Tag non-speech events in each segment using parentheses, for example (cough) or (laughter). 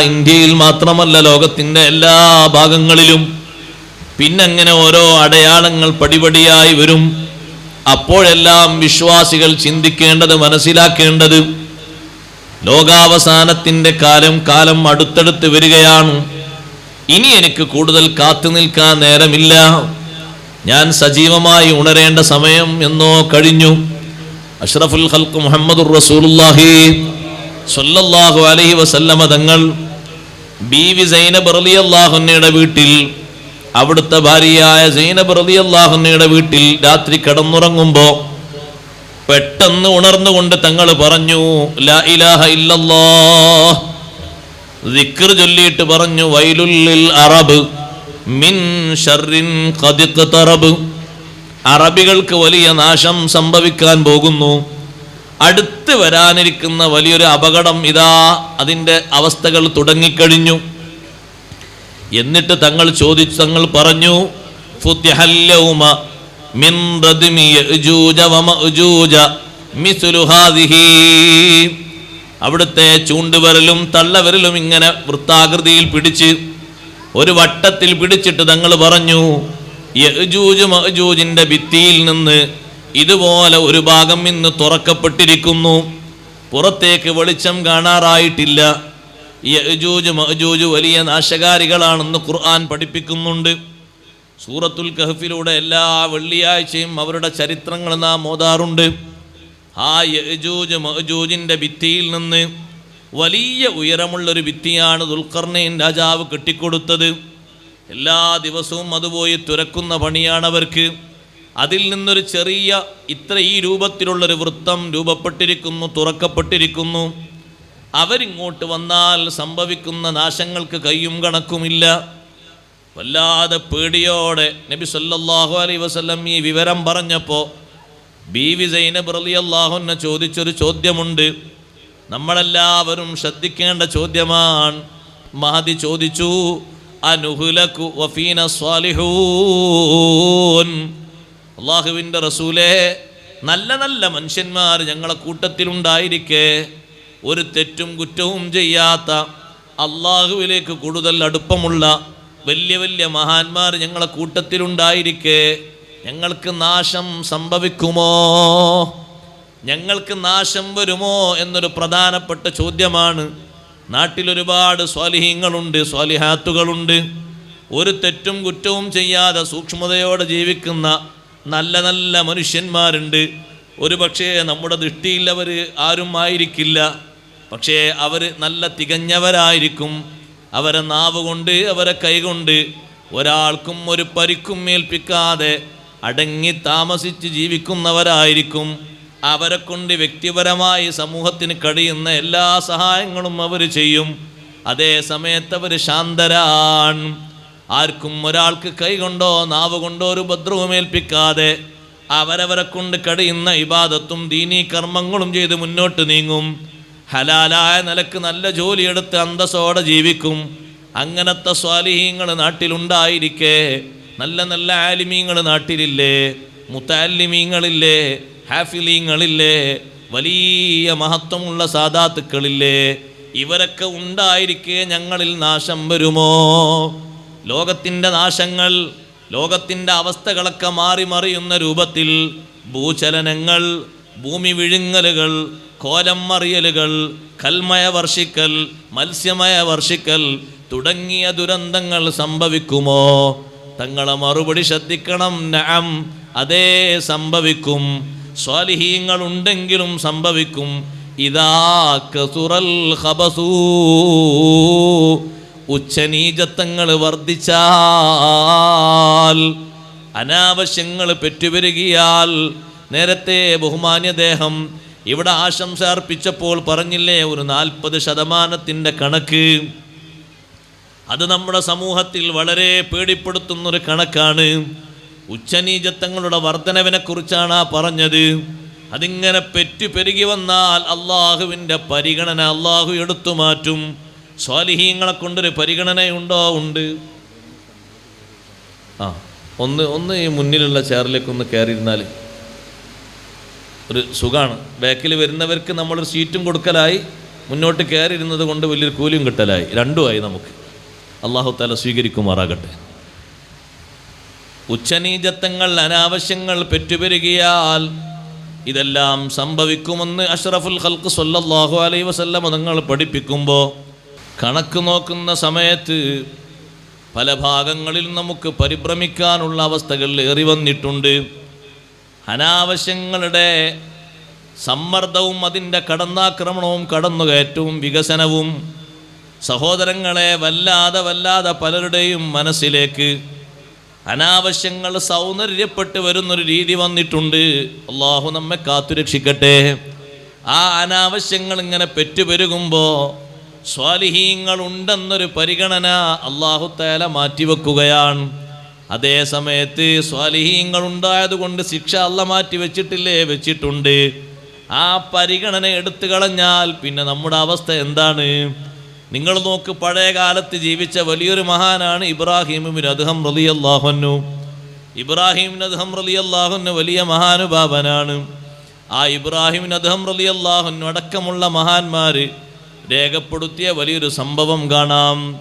ഇന്ത്യയിൽ മാത്രമല്ല ലോകത്തിന്റെ എല്ലാ ഭാഗങ്ങളിലും പിന്നങ്ങനെ ഓരോ അടയാളങ്ങൾ പടിപടിയായി വരും. അപ്പോഴെല്ലാം വിശ്വാസികൾ ചിന്തിക്കേണ്ടത് മനസ്സിലാക്കേണ്ടത് ലോകാവസാനത്തിന്റെ കാലം കാലം അടുത്തടുത്ത് വരികയാണ്. ഇനി എനിക്ക് കൂടുതൽ കാത്തു നിൽക്കാൻ നേരമില്ല. ഞാൻ സജീവമായി ഉണരേണ്ട സമയം എന്നോ കഴിഞ്ഞു. അഷ്റഫുൽ ഹൽക്ക് മുഹമ്മദുർ റസൂലുള്ളാഹി സ്വല്ലല്ലാഹു അലൈഹി വസല്ലമ തങ്ങൾ ബീവി സൈനബ് റളിയല്ലാഹുന്നയുടെ വീട്ടിൽ അവിടുത്തെ ഭാര്യയായ സൈനബ് റളിയല്ലാഹുന്നയുടെ വീട്ടിൽ രാത്രി കിടന്നുറങ്ങുമ്പോൾ പെട്ടെന്ന് ഉണർന്നുകൊണ്ട് തങ്ങൾ പറഞ്ഞു ലാ ഇലാഹ ചൊല്ലിയിട്ട് പറഞ്ഞു വൈലുല്ലിൽ അറബ് മിൻ ഷർറിൻ ഖദിഖ്തറബ് അറബികൾക്ക് വലിയ നാശം സംഭവിക്കാൻ പോകുന്നു. അടുത്ത് വരാനിരിക്കുന്ന വലിയൊരു അപകടം ഇതാ അതിന്റെ അവസ്ഥകൾ തുടങ്ങിക്കഴിഞ്ഞു. എന്നിട്ട് തങ്ങൾ ചോദിച്ചു തങ്ങൾ പറഞ്ഞു അവിടുത്തെ ചൂണ്ടുവരലും തള്ളവരലും ഇങ്ങനെ വൃത്താകൃതിയിൽ പിടിച്ച് ഒരു വട്ടത്തിൽ പിടിച്ചിട്ട് തങ്ങൾ പറഞ്ഞു യജൂജ് മഅജൂജിന്റെ ഭിത്തിയിൽ നിന്ന് ഇതുപോലെ ഒരു ഭാഗം ഇന്ന് തുറക്കപ്പെട്ടിരിക്കുന്നു. പുറത്തേക്ക് വെളിച്ചം കാണാറായിട്ടില്ല. യജൂജ് മഹജൂജ് വലിയ നാശകാരികളാണെന്ന് ഖുർആൻ പഠിപ്പിക്കുന്നുണ്ട്. സൂറത്തുൽ കഹഫിലൂടെ എല്ലാ വെള്ളിയാഴ്ചയും അവരുടെ ചരിത്രങ്ങൾ നാം ഓതാറുണ്ട്. ആ യജൂജ് മഹജൂജിന്റെ ഭിത്തിയിൽ നിന്ന് വലിയ ഉയരമുള്ളൊരു ഭിത്തിയാണ് ദുൽഖർണയിൻ രാജാവ് കെട്ടിക്കൊടുത്തത്. എല്ലാ ദിവസവും അതുപോയി തുരക്കുന്ന പണിയാണ് അവർക്ക്. അതിൽ നിന്നൊരു ചെറിയ ഇത്ര ഈ രൂപത്തിലുള്ളൊരു വൃത്തം രൂപപ്പെട്ടിരിക്കുന്നു തുറക്കപ്പെട്ടിരിക്കുന്നു. അവരിങ്ങോട്ട് വന്നാൽ സംഭവിക്കുന്ന നാശങ്ങൾക്ക് കയ്യും കണക്കുമില്ല. വല്ലാതെ പേടിയോടെ നബി സല്ലാഹു അലൈ വസ്ലം ഈ വിവരം പറഞ്ഞപ്പോൾ ബീവി സൈനബ് അള്ളാഹുനെ ചോദിച്ചൊരു ചോദ്യമുണ്ട്. നമ്മളെല്ലാവരും ശ്രദ്ധിക്കേണ്ട ചോദ്യമാണ് മഹദി ചോദിച്ചു അനുഹുലക്കു വഫീന സ്വാലിഹൂൻ? അള്ളാഹുവിന്റെ റസൂലേ നല്ല നല്ല മനുഷ്യന്മാർ ഞങ്ങളെ കൂട്ടത്തിലുണ്ടായിരിക്കെ. ഒരു തെറ്റും കുറ്റവും ചെയ്യാത്ത അള്ളാഹുവിലേക്ക് കൂടുതൽ അടുപ്പമുള്ള വലിയ വലിയ മഹാന്മാർ ഞങ്ങളെ കൂട്ടത്തിലുണ്ടായിരിക്കെ. ഞങ്ങൾക്ക് നാശം സംഭവിക്കുമോ? ഞങ്ങൾക്ക് നാശം വരുമോ എന്നൊരു പ്രധാനപ്പെട്ട ചോദ്യമാണ്. നാട്ടിലൊരുപാട് സ്വാലിഹീങ്ങളുണ്ട് സ്വാലിഹാത്തുകളുണ്ട്. ഒരു തെറ്റും കുറ്റവും ചെയ്യാതെ സൂക്ഷ്മതയോടെ ജീവിക്കുന്ന നല്ല നല്ല മനുഷ്യന്മാരുണ്ട്. ഒരു പക്ഷേ നമ്മുടെ ദൃഷ്ടിയിലവർ ആരും ആയിരിക്കില്ല. പക്ഷേ അവർ നല്ല തികഞ്ഞവരായിരിക്കും. അവരെ നാവ് കൊണ്ട് അവരെ കൈകൊണ്ട് ഒരാൾക്കും ഒരു പരിക്കും ഏൽപ്പിക്കാതെ അടങ്ങി താമസിച്ച് ജീവിക്കുന്നവരായിരിക്കും. അവരെ കൊണ്ട് വ്യക്തിപരമായി സമൂഹത്തിന് കഴിയുന്ന എല്ലാ സഹായങ്ങളും അവർ ചെയ്യും. അതേ സമയത്ത് അവർ ശാന്തരാണ്. ആർക്കും ഒരാൾക്ക് കൈ കൊണ്ടോ നാവ് കൊണ്ടോ ഒരു ഉപദ്രവം ഏൽപ്പിക്കാതെ അവരവരെ കൊണ്ട് കഴിയുന്ന ഇബാദത്തും ദീനീ കർമ്മങ്ങളും ചെയ്ത് മുന്നോട്ട് നീങ്ങും. ഹലാലായ നിലയ്ക്ക് നല്ല ജോലിയെടുത്ത് അന്തസ്സോടെ ജീവിക്കും. അങ്ങനത്തെ സ്വാലിഹീങ്ങൾ നാട്ടിലുണ്ടായിരിക്കെ. നല്ല നല്ല ആലിമീങ്ങൾ നാട്ടിലില്ലേ. മുത്താലിമീങ്ങളില്ലേ. ഹാഫിലീങ്ങളില്ലേ. വലിയ മഹത്വമുള്ള സാദാത്തുക്കളില്ലേ. ഇവരൊക്കെ ഉണ്ടായിരിക്കേ ഞങ്ങളിൽ നാശം വരുമോ? ലോകത്തിന്റെ നാശങ്ങൾ ലോകത്തിന്റെ അവസ്ഥകളൊക്കെ മാറി മറിയുന്ന രൂപത്തിൽ ഭൂചലനങ്ങൾ ഭൂമി വിഴുങ്ങലുകൾ കോലം മറിയലുകൾ കൽമയ വർഷിക്കൽ മത്സ്യമയ വർഷിക്കൽ തുടങ്ങിയ ദുരന്തങ്ങൾ സംഭവിക്കുമോ? തങ്ങളെ മറുപടി ശ്രദ്ധിക്കണം. നഅം അതേ സംഭവിക്കും. സ്വാലിഹീങ്ങൾ ഉണ്ടെങ്കിലും സംഭവിക്കും. ഇതാ കസുറൽ ഖബസൂ. ഉച്ചനീചത്വങ്ങൾ വർദ്ധിച്ചാൽ അനാവശ്യങ്ങൾ പെറ്റുവരികയാൽ നേരത്തെ ബഹുമാന്യദേഹം ഇവിടെ ആശംസ അർപ്പിച്ചപ്പോൾ പറഞ്ഞില്ലേ ഒരു നാൽപ്പത് ശതമാനത്തിന്റെ കണക്ക്. അത് നമ്മുടെ സമൂഹത്തിൽ വളരെ പേടിപ്പെടുത്തുന്നൊരു കണക്കാണ്. ഉച്ചനീചത്വങ്ങളുടെ വർധനവിനെ കുറിച്ചാണ് ആ പറഞ്ഞത്. അതിങ്ങനെ പെറ്റു പെരുകി വന്നാൽ അള്ളാഹുവിന്റെ പരിഗണന അള്ളാഹു എടുത്തു മാറ്റും. സ്വാലിഹീങ്ങളെ കൊണ്ടൊരു പരിഗണനയുണ്ടോ? ഉണ്ട്. ആ ഒന്ന് ഒന്ന് ഈ മുന്നിലുള്ള ചെയറിലേക്ക് ഒന്ന് കയറിയിരുന്നാൽ ഒരു സുഖമാണ് ബാക്കിൽ വരുന്നവർക്ക് നമ്മളൊരു സീറ്റും കൊടുക്കലായി മുന്നോട്ട് കയറിയിരുന്നത് കൊണ്ട് വലിയൊരു കൂലിയും കിട്ടലായി. രണ്ടുമായി നമുക്ക്. അള്ളാഹു താല സ്വീകരിക്കുമാറാകട്ടെ. ഉച്ചനീചത്വങ്ങൾ അനാവശ്യങ്ങൾ പെറ്റുപെരുകിയാൽ ഇതെല്ലാം സംഭവിക്കുമെന്ന് അഷ്റഫുൽ ഹൽക്ക് സല്ലല്ലാഹു അലൈ വസല്ലം നിങ്ങൾ പഠിപ്പിക്കുമ്പോൾ കണക്ക് നോക്കുന്ന സമയത്ത് പല ഭാഗങ്ങളിൽ നമുക്ക് പരിഭ്രമിക്കാനുള്ള അവസ്ഥകൾ ഏറി വന്നിട്ടുണ്ട്. അനാവശ്യങ്ങളുടെ സമ്മർദ്ദവും അതിന്റെ കടന്നാക്രമണവും കടന്നുകയറ്റവും വികസനവും സഹോദരങ്ങളെ വല്ലാതെ വല്ലാതെ പലരുടെയും മനസ്സിലേക്ക് അനാവശ്യങ്ങൾ സൗന്ദര്യപ്പെട്ട് വരുന്നൊരു രീതി വന്നിട്ടുണ്ട്. അള്ളാഹു നമ്മെ കാത്തുരക്ഷിക്കട്ടെ. ആ അനാവശ്യങ്ങൾ ഇങ്ങനെ പെറ്റുപെരുകുമ്പോൾ സ്വാലിഹീങ്ങൾ ഉണ്ടെന്നൊരു പരിഗണന അള്ളാഹുത്തേല മാറ്റിവെക്കുകയാണ്. അതേ സമയത്ത് സ്വാലിഹീങ്ങൾ ഉണ്ടായതുകൊണ്ട് ശിക്ഷ അല്ല മാറ്റി വെച്ചിട്ടില്ലേ വെച്ചിട്ടുണ്ട്. ആ പരിഗണന എടുത്തു കളഞ്ഞാൽ പിന്നെ നമ്മുടെ അവസ്ഥ എന്താണ്? നിങ്ങൾ നോക്ക് പഴയ കാലത്ത് ജീവിച്ച വലിയൊരു മഹാനാണ് ഇബ്രാഹിമിൻ അദ്ദേഹം റലി അള്ളാഹുന്നു ഇബ്രാഹിമിൻ അദ്ദേഹം റലി അള്ളാഹുന്നു വലിയ മഹാനുഭാവനാണ്. ആ ഇബ്രാഹിമിൻ അദ്ദേഹം റലി അള്ളാഹുന്നു അടക്കമുള്ള മഹാന്മാര് രേഖപ്പെടുത്തിയ വലിയൊരു സംഭവം കാണാം.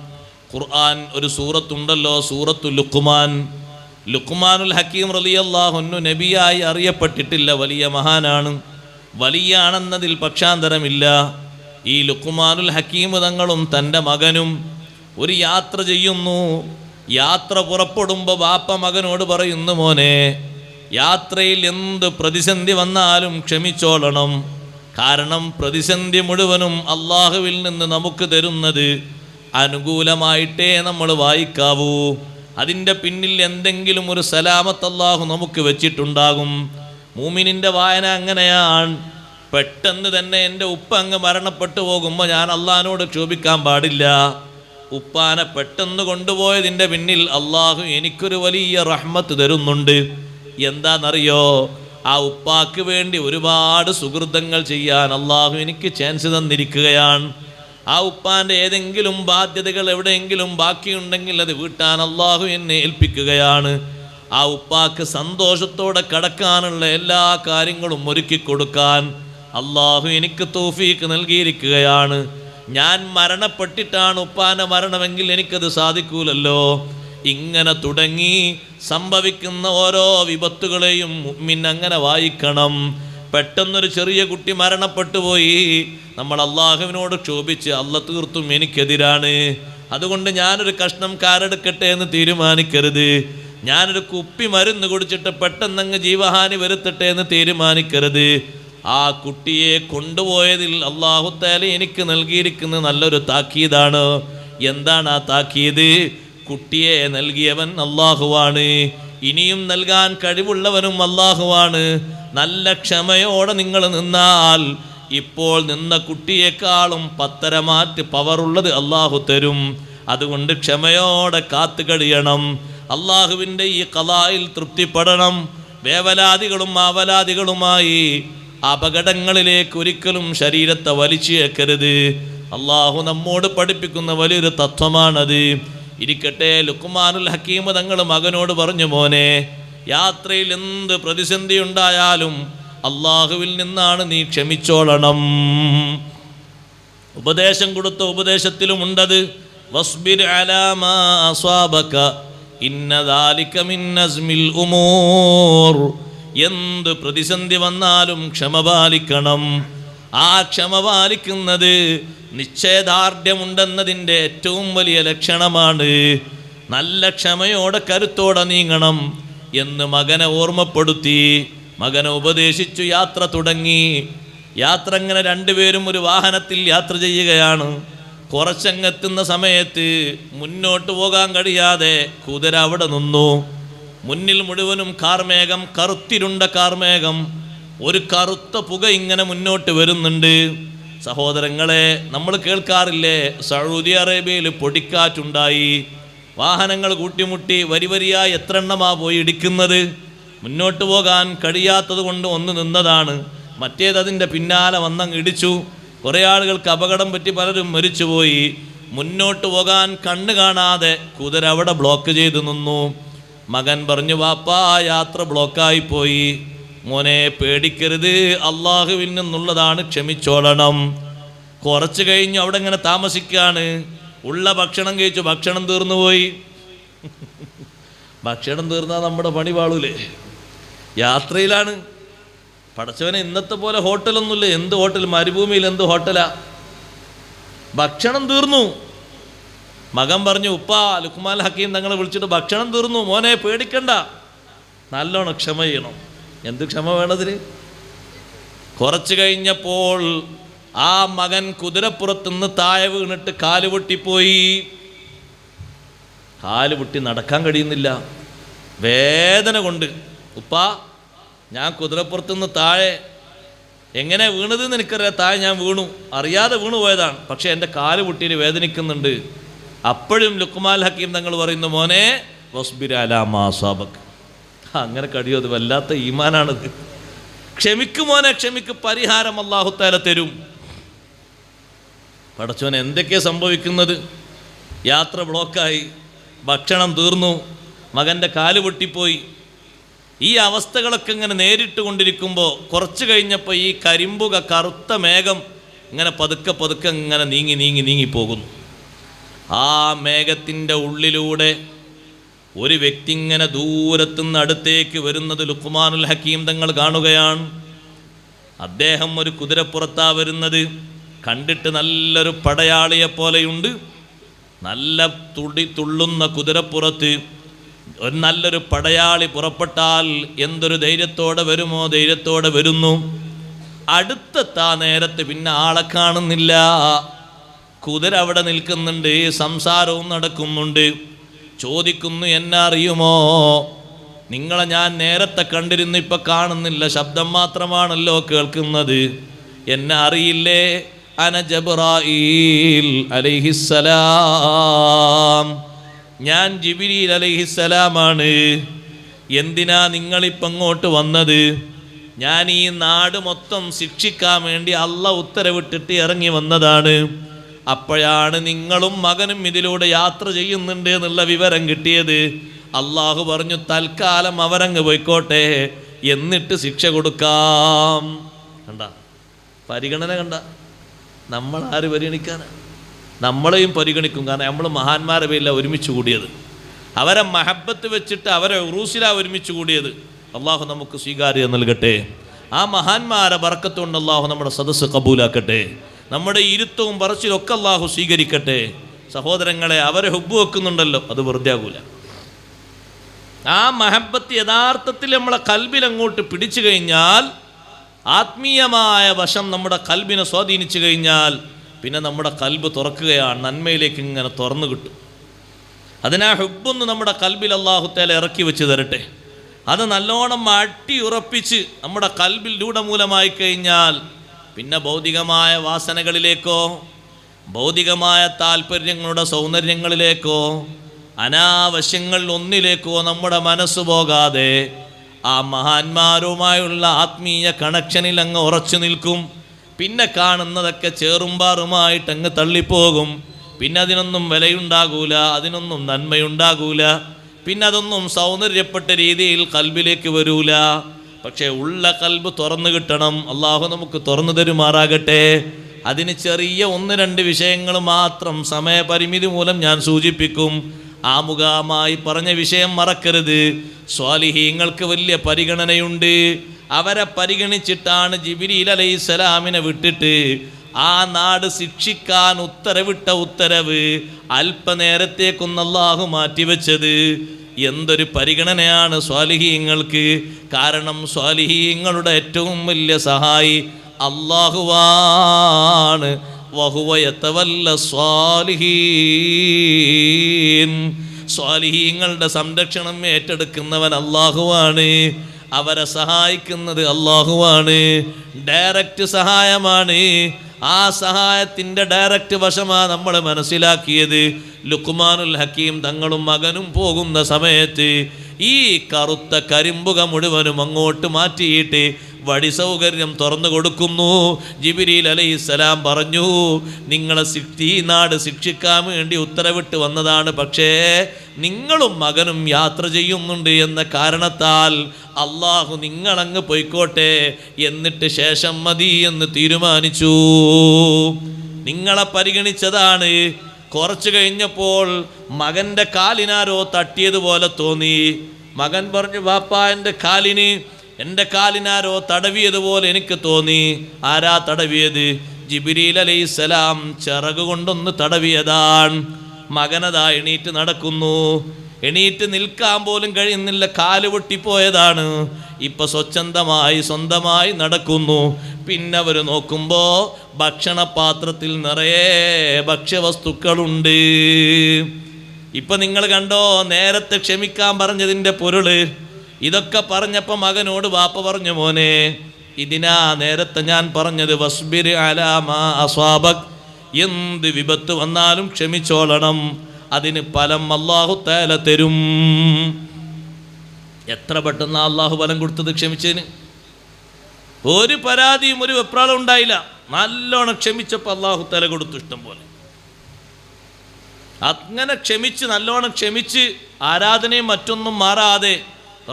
ഖുർആൻ ഒരു സൂറത്തുണ്ടല്ലോ സൂറത്തു ലുക്കുമാൻ ലുക്കുമാനുൽ ഹക്കീം റലി അള്ളാഹുന്നു നബിയായി അറിയപ്പെട്ടിട്ടില്ല വലിയ മഹാനാണ്. വലിയാണെന്നതിൽ പക്ഷാന്തരമില്ല. ഈ ലുക്കുമാനുൽ ഹക്കീം തങ്ങളും തന്റെ മകനും ഒരു യാത്ര ചെയ്യുന്നു. യാത്ര പുറപ്പെടുമ്പോൾ ബാപ്പ മകനോട് പറയുന്നു മോനെ യാത്രയിൽ എന്ത് പ്രതിസന്ധി വന്നാലും ക്ഷമിച്ചോളണം. കാരണം പ്രതിസന്ധി മുഴുവനും അള്ളാഹുവിൽ നിന്ന് നമുക്ക് തരുന്നത് അനുകൂലമായിട്ടേ നമ്മൾ വായിക്കാവൂ. അതിന്റെ പിന്നിൽ എന്തെങ്കിലും ഒരു സലാമത്ത് അള്ളാഹു നമുക്ക് വെച്ചിട്ടുണ്ടാകും. മൂമിനിന്റെ വായന അങ്ങനെയാണ്. പെട്ടെന്ന് തന്നെ എന്റെ ഉപ്പ അങ്ങ് മരണപ്പെട്ടു പോകുമ്പോൾ ഞാൻ അള്ളഹാനോട് ക്ഷോഭിക്കാൻ പാടില്ല. ഉപ്പാനെ പെട്ടെന്ന് കൊണ്ടുപോയതിന്റെ പിന്നിൽ അള്ളാഹു എനിക്കൊരു വലിയ റഹ്മത്ത് തരുന്നുണ്ട്. എന്താണെന്നറിയോ? ആ ഉപ്പാക്ക് വേണ്ടി ഒരുപാട് സുഹൃതങ്ങൾ ചെയ്യാൻ അള്ളാഹു എനിക്ക് ചാൻസ് തന്നിരിക്കുകയാണ്. ആ ഉപ്പാന്റെ ഏതെങ്കിലും ബാധ്യതകൾ എവിടെയെങ്കിലും ബാക്കിയുണ്ടെങ്കിൽ അത് വീട്ടാൻ അള്ളാഹു എന്നെ ഏൽപ്പിക്കുകയാണ്. ആ ഉപ്പാക്ക് സന്തോഷത്തോടെ കടക്കാനുള്ള എല്ലാ കാര്യങ്ങളും ഒരുക്കി കൊടുക്കാൻ അള്ളാഹു എനിക്ക് തോഫീക്ക് നൽകിയിരിക്കുകയാണ്. ഞാൻ മരണപ്പെട്ടിട്ടാണ് ഉപ്പാന്റെ മരണമെങ്കിൽ എനിക്കത് സാധിക്കൂലല്ലോ. ഇങ്ങനെ തുടങ്ങി സംഭവിക്കുന്ന ഓരോ വിപത്തുകളെയും മുഅ്മിൻ അങ്ങനെ വായിക്കണം. പെട്ടെന്നൊരു ചെറിയ കുട്ടി മരണപ്പെട്ടു പോയി. നമ്മൾ അള്ളാഹുവിനോട് ക്ഷോഭിച്ച് അല്ല തീർത്തും എനിക്കെതിരാണ്. അതുകൊണ്ട് ഞാനൊരു കഷ്ണം കാരെടുക്കട്ടെ എന്ന് തീരുമാനിക്കരുത്. ഞാനൊരു കുപ്പി മരുന്ന് കുടിച്ചിട്ട് പെട്ടെന്നങ്ങ് ജീവഹാനി വരുത്തട്ടെ എന്ന് തീരുമാനിക്കരുത്. ആ കുട്ടിയെ കൊണ്ടുപോയതിൽ അള്ളാഹുത്താല എനിക്ക് നൽകിയിരിക്കുന്ന നല്ലൊരു താക്കീതാണ്. എന്താണ് ആ താക്കീത്? കുട്ടിയെ നൽകിയവൻ അള്ളാഹുവാണ് ഇനിയും നൽകാൻ കഴിവുള്ളവനും അള്ളാഹുവാണ് നല്ല ക്ഷമയോടെ നിങ്ങൾ നിന്നാൽ ഇപ്പോൾ നിന്ന കുട്ടിയേക്കാളും പത്തരമാറ്റ് പവറുള്ളത് അള്ളാഹു തരും. അതുകൊണ്ട് ക്ഷമയോടെ കാത്തു കഴിയണം അള്ളാഹുവിന്റെ ഈ കലായിൽ തൃപ്തിപ്പെടണം. വേവലാദികളും ആവലാദികളുമായി അപകടങ്ങളിലേക്ക് ഒരിക്കലും ശരീരത്തെ വലിച്ചേക്കരുത്. അള്ളാഹു നമ്മോട് പഠിപ്പിക്കുന്ന വലിയൊരു തത്വമാണത്. ഇരിക്കട്ടെ ലുക്കുമാനുൽ ഹക്കീം തങ്ങൾ മകനോട് പറഞ്ഞു മോനെ യാത്രയിൽ എന്ത് പ്രതിസന്ധി ഉണ്ടായാലും അള്ളാഹുവിൽ നിന്നാണ് നീ ക്ഷമിച്ചോളണം. ഉപദേശം കൊടുത്ത അസ്മിൽ ഉമൂർ. എന്ത് പ്രതിസന്ധി വന്നാലും ക്ഷമ പാലിക്കണം. ആ ക്ഷമ പാലിക്കുന്നത് നിശ്ചയദാർഢ്യമുണ്ടെന്നതിന്റെ ഏറ്റവും വലിയ ലക്ഷണമാണ്. നല്ല ക്ഷമയോടെ കരുത്തോടെ നീങ്ങണം എന്ന് മകനെ ഓർമ്മപ്പെടുത്തി മകനെ ഉപദേശിച്ചു യാത്ര തുടങ്ങി. യാത്ര ഇങ്ങനെ രണ്ടുപേരും ഒരു വാഹനത്തിൽ യാത്ര ചെയ്യുകയാണ്. കുറച്ചങ്ങെത്തുന്ന സമയത്ത് മുന്നോട്ട് പോകാൻ കഴിയാതെ കുതിര അവിടെ നിന്നു. മുന്നിൽ മുഴുവനും കാർമേഘം കറുത്തിരുണ്ട കാർമേഘം ഒരു കറുത്ത പുക ഇങ്ങനെ മുന്നോട്ട് വരുന്നുണ്ട്. സഹോദരങ്ങളെ നമ്മൾ കേൾക്കാറില്ലേ? സൗദി അറേബ്യയിൽ പൊടിക്കാറ്റുണ്ടായി. വാഹനങ്ങൾ കൂട്ടിമുട്ടി വരി വരിയായി എത്ര എണ്ണമാ പോയി ഇടിക്കുന്നത്? മുന്നോട്ട് പോകാൻ കഴിയാത്തത് കൊണ്ട് ഒന്ന് നിന്നതാണ്. മറ്റേത് അതിന്റെ പിന്നാലെ വന്നങ്ങ് ഇടിച്ചു. കുറേ ആളുകൾക്ക് അപകടം പറ്റി പലരും മരിച്ചുപോയി. മുന്നോട്ട് പോകാൻ കണ്ണ് കാണാതെ കുതിര അവിടെ ബ്ലോക്ക് ചെയ്തു നിന്നു. മകൻ പറഞ്ഞു വാപ്പാ യാത്ര ബ്ലോക്കായി പോയി. മോനെ പേടിക്കരുത്. അള്ളാഹുവിൽ നിന്നുള്ളതാണ് ക്ഷമിച്ചോളണം. കുറച്ച് കഴിഞ്ഞു അവിടെ ഇങ്ങനെ താമസിക്കുകയാണ്. ഉള്ള ഭക്ഷണം കഴിച്ചു ഭക്ഷണം തീർന്നുപോയി ഭക്ഷണം തീർന്നാൽ നമ്മുടെ പണി പാളൂലേ. യാത്രയിലാണ്. പടച്ചവനെ ഇന്നത്തെ പോലെ ഹോട്ടലൊന്നുമില്ല. എന്ത് ഹോട്ടൽ? മരുഭൂമിയിൽ എന്ത് ഹോട്ടലാ? ഭക്ഷണം തീർന്നു. മകൻ പറഞ്ഞു ഉപ്പ ലുക്മാൽ ഹക്കീം തങ്ങളെ വിളിച്ചിട്ട് ഭക്ഷണം തീർന്നു. മോനെ പേടിക്കണ്ട. നല്ലോണം ക്ഷമ ചെയ്യണം. എന്ത് ക്ഷമ വേണതിന് കുറച്ച് കഴിഞ്ഞപ്പോൾ ആ മകൻ കുതിരപ്പുറത്തുനിന്ന് താഴെ വീണിട്ട് കാൽ പൊട്ടിപ്പോയി. കാൽ പൊട്ടി നടക്കാൻ കഴിയുന്നില്ല. വേദന കൊണ്ട് ഉപ്പാ ഞാൻ കുതിരപ്പുറത്തുനിന്ന് താഴെ എങ്ങനെ വീണതെന്ന് എനിക്കറിയാം. താഴെ ഞാൻ വീണു. അറിയാതെ വീണു പോയതാണ്. പക്ഷേ എന്റെ കാൽ പൊട്ടിയിൽ വേദനിക്കുന്നുണ്ട്. അപ്പോഴും ലുക്കുമാൽ ഹക്കീം തങ്ങൾ പറയുന്നു മോനെ വസ്ബിരാലാമാസാബക് അങ്ങനെ കഴിയോ? അത് വല്ലാത്ത ഈമാനാണത്. ക്ഷമിക്കുമോനെ ക്ഷമിക്ക്. പരിഹാരം അള്ളാഹുത്താല തരും. പടച്ചോൻ എന്തൊക്കെയാ സംഭവിക്കുന്നത്? യാത്ര ബ്ലോക്കായി. ഭക്ഷണം തീർന്നു. മകന്റെ കാൽ പൊട്ടിപ്പോയി. ഈ അവസ്ഥകളൊക്കെ ഇങ്ങനെ നേരിട്ട് കൊണ്ടിരിക്കുമ്പോൾ കുറച്ച് കഴിഞ്ഞപ്പോൾ ഈ കരിമ്പുക കറുത്ത മേഘം ഇങ്ങനെ പതുക്കെ പതുക്കെ ഇങ്ങനെ നീങ്ങി നീങ്ങി നീങ്ങി പോകുന്നു. ആ മേഘത്തിന്റെ ഉള്ളിലൂടെ ഒരു വ്യക്തി ഇങ്ങനെ ദൂരത്തുനിന്ന് അടുത്തേക്ക് വരുന്നത് ലുക്കുമാനുൽ ഹക്കീം തങ്ങൾ കാണുകയാണ്. അദ്ദേഹം ഒരു കുതിരപ്പുറത്താ വരുന്നത്. കണ്ടിട്ട് നല്ലൊരു പടയാളിയെ പോലെയുണ്ട്. നല്ല തുടി തുള്ളുന്ന കുതിരപ്പുറത്ത് ഒരു നല്ലൊരു പടയാളി പുറപ്പെട്ടാൽ എന്തൊരു ധൈര്യത്തോടെ വരുമോ? ധൈര്യത്തോടെ വരുന്നു. അടുത്തെത്താ നേരത്ത് പിന്നെ ആളെ കാണുന്നില്ല. കുതിര അവിടെ നിൽക്കുന്നുണ്ട് സംസാരവും നടക്കുന്നുണ്ട്. ചോദിക്കുന്നു എന്നെ അറിയുമോ നിങ്ങളെ ഞാൻ നേരത്തെ കണ്ടിരുന്നു ഇപ്പൊ കാണുന്നില്ല. ശബ്ദം മാത്രമാണല്ലോ കേൾക്കുന്നത്. എന്നെ അറിയില്ലേ? അന ജബ്രായിൽ അലൈഹിസ്സലാം. ഞാൻ ജിബിരിൽ അലൈഹിസ്സലാമാണ്. എന്തിനാ നിങ്ങളിപ്പം അങ്ങോട്ട് വന്നത്? ഞാൻ ഈ നാട് മൊത്തം ശിക്ഷിക്കാൻ വേണ്ടി അല്ല ഉത്തരവിട്ടിട്ട് ഇറങ്ങി വന്നതാണ്. അപ്പോഴാണ് നിങ്ങളും മകനും ഇതിലൂടെ യാത്ര ചെയ്യുന്നുണ്ട് എന്നുള്ള വിവരം കിട്ടിയത്. അള്ളാഹു പറഞ്ഞു തൽക്കാലം അവരങ്ങ് പോയിക്കോട്ടെ എന്നിട്ട് ശിക്ഷ കൊടുക്കാം. കണ്ട? പരിഗണന കണ്ട? നമ്മൾ ആര് പരിഗണിക്കാനാ? നമ്മളെയും പരിഗണിക്കും. കാരണം നമ്മൾ മഹാന്മാരെ പേരില ഒരുമിച്ച് കൂടിയത്. അവരെ മഹബത്ത് വെച്ചിട്ട് അവരെ റൂസില ഒരുമിച്ച് കൂടിയത്. അള്ളാഹു നമുക്ക് സ്വീകാര്യത നൽകട്ടെ. ആ മഹാന്മാരെ ബറക്കത്തുകൊണ്ട് അള്ളാഹു നമ്മുടെ സദസ്സ് കബൂലാക്കട്ടെ. നമ്മുടെ ഇരുത്തവും പറച്ചിലും ഒക്കെ അള്ളാഹു സ്വീകരിക്കട്ടെ. സഹോദരങ്ങളെ അവരെ ഹുബ് വെക്കുന്നുണ്ടല്ലോ അത് വെറുതെ ആകൂല ആ മഹബത്ത് യഥാർത്ഥത്തിൽ നമ്മളെ കൽബിൽ അങ്ങോട്ട് പിടിച്ചു കഴിഞ്ഞാൽ ആത്മീയമായ വശം നമ്മുടെ കൽബിനെ സ്വാധീനിച്ചു കഴിഞ്ഞാൽ പിന്നെ നമ്മുടെ കൽബ് തുറക്കുകയാണ് നന്മയിലേക്ക് ഇങ്ങനെ തുറന്നു കിട്ടും. അതിനാ ഹുബൊന്ന് നമ്മുടെ കൽബിൽ അള്ളാഹുത്തേല ഇറക്കി വെച്ച് തരട്ടെ. അത് നല്ലോണം അട്ടി ഉറപ്പിച്ച് നമ്മുടെ കൽബിൽ രൂഢമൂലമായി കഴിഞ്ഞാൽ പിന്നെ ഭൗതികമായ വാസനകളിലേക്കോ ഭൗതികമായ താല്പര്യങ്ങളുടെ സൗന്ദര്യങ്ങളിലേക്കോ അനാവശ്യങ്ങൾ ഒന്നിലേക്കോ നമ്മുടെ മനസ്സ് പോകാതെ ആ മഹാന്മാരുമായുള്ള ആത്മീയ കണക്ഷനിൽ അങ്ങ് ഉറച്ചു നിൽക്കും. പിന്നെ കാണുന്നതൊക്കെ ചേറുംപാറുമായിട്ട് അങ്ങ് തള്ളിപ്പോകും. പിന്നെ അതിനൊന്നും വിലയുണ്ടാകൂല അതിനൊന്നും നന്മയുണ്ടാകൂല. പിന്നെ അതൊന്നും സൗന്ദര്യപ്പെട്ട രീതിയിൽ കൽബിലേക്ക് വരൂല. പക്ഷേ ഉള്ള കൽബ് തുറന്നു കിട്ടണം. അള്ളാഹു നമുക്ക് തുറന്നു തരുമാറാകട്ടെ. അതിന് ചെറിയ ഒന്ന് രണ്ട് വിഷയങ്ങൾ മാത്രം സമയപരിമിതി മൂലം ഞാൻ സൂചിപ്പിക്കും. ആമുഖമായി പറഞ്ഞ വിഷയം മറക്കരുത്. സ്വാലിഹീങ്ങൾക്ക് വലിയ പരിഗണനയുണ്ട്. അവരെ പരിഗണിച്ചിട്ടാണ് ജിബിരിൽ അലൈഹിസ്സലാമിനെ വിട്ടിട്ട് ആ നാട് ശിക്ഷിക്കാൻ ഉത്തരവിട്ട ഉത്തരവ് അല്പനേരത്തേക്കൊന്ന് അള്ളാഹു മാറ്റിവെച്ചത്. എന്തൊരു പരിഗണനയാണ് സ്വാലിഹീങ്ങൾക്ക്. കാരണം സ്വാലിഹീങ്ങളുടെ ഏറ്റവും വലിയ സഹായി അള്ളാഹുവാണ് വഹുവയത്തവല്ല സ്വാലിഹീൻ. സ്വാലിഹീങ്ങളുടെ സംരക്ഷണം ഏറ്റെടുക്കുന്നവൻ അള്ളാഹുവാണ് അവരെ സഹായിക്കുന്നത് അള്ളാഹുവാണ് ഡയറക്റ്റ് സഹായമാണ്. ആ സഹായത്തിന്റെ ഡയറക്റ്റ് വശമാണ് നമ്മൾ മനസ്സിലാക്കിയത്. ലുക്കുമാനുൽ ഹക്കീം തങ്ങളും മകനും പോകുന്ന സമയത്ത് ഈ കറുത്ത കരിമ്പുക മുഴുവനും അങ്ങോട്ട് മാറ്റിയിട്ട് വഴി സൗകര്യം തുറന്നു കൊടുക്കുന്നു. ജിബിരിൽ അലൈഹിസ്സലാം പറഞ്ഞു നിങ്ങളെ ഈ നാട് ശിക്ഷിക്കാൻ വേണ്ടി ഉത്തരവിട്ട് വന്നതാണ്. പക്ഷേ നിങ്ങളും മകനും യാത്ര ചെയ്യുന്നുണ്ട് എന്ന കാരണത്താൽ അള്ളാഹു നിങ്ങളങ്ങ് പോയിക്കോട്ടെ എന്നിട്ട് ശേഷം മതി എന്ന് തീരുമാനിച്ചു. നിങ്ങളെ പരിഗണിച്ചതാണ്. കുറച്ചു കഴിഞ്ഞപ്പോൾ മകന്റെ കാലിനാരോ തട്ടിയതുപോലെ തോന്നി. മകൻ പറഞ്ഞു ബാപ്പ എന്റെ കാലിന് എന്റെ കാലിനാരോ തടവിയതുപോലെ എനിക്ക് തോന്നി. ആരാ തടവിയത്? ജിബിരിൽ അലൈസലാം ചിറക് കൊണ്ടൊന്ന് തടവിയതാണ് മകനതാ എണീറ്റ് നടക്കുന്നു. എണീറ്റ് നിൽക്കാൻ പോലും കഴിയുന്നില്ല. കാൽ പൊട്ടിപ്പോയതാണ്. ഇപ്പൊ സ്വച്ഛന്തമായി സ്വന്തമായി നടക്കുന്നു. പിന്നെ അവർ നോക്കുമ്പോ ഭക്ഷണപാത്രത്തിൽ നിറയെ ഭക്ഷ്യവസ്തുക്കളുണ്ട്. ഇപ്പൊ നിങ്ങൾ കണ്ടോ നേരത്തെ ക്ഷമിക്കാൻ പറഞ്ഞതിന്റെ പൊരുൾ. ഇതൊക്കെ പറഞ്ഞപ്പോൾ മകനോട് വാപ്പ പറഞ്ഞു മോനെ ഇതിനാ നേരത്തെ ഞാൻ പറഞ്ഞത് വസ്ബിർ അലാമാ അസ്വാബക് എന്ത് വിപത്ത് വന്നാലും ക്ഷമിച്ചോളണം. അതിന് ഫലം അള്ളാഹു തേല തരും. എത്ര പെട്ടെന്ന് അള്ളാഹു ഫലം കൊടുത്തത് ക്ഷമിച്ചതിന്? ഒരു പരാതിയും ഒരു വെപ്രാളം ഉണ്ടായില്ല. നല്ലോണം ക്ഷമിച്ചപ്പോൾ അള്ളാഹു തല കൊടുത്തു ഇഷ്ടം പോലെ. അങ്ങനെ ക്ഷമിച്ച് നല്ലോണം ക്ഷമിച്ച് ആരാധനയും മറ്റൊന്നും മാറാതെ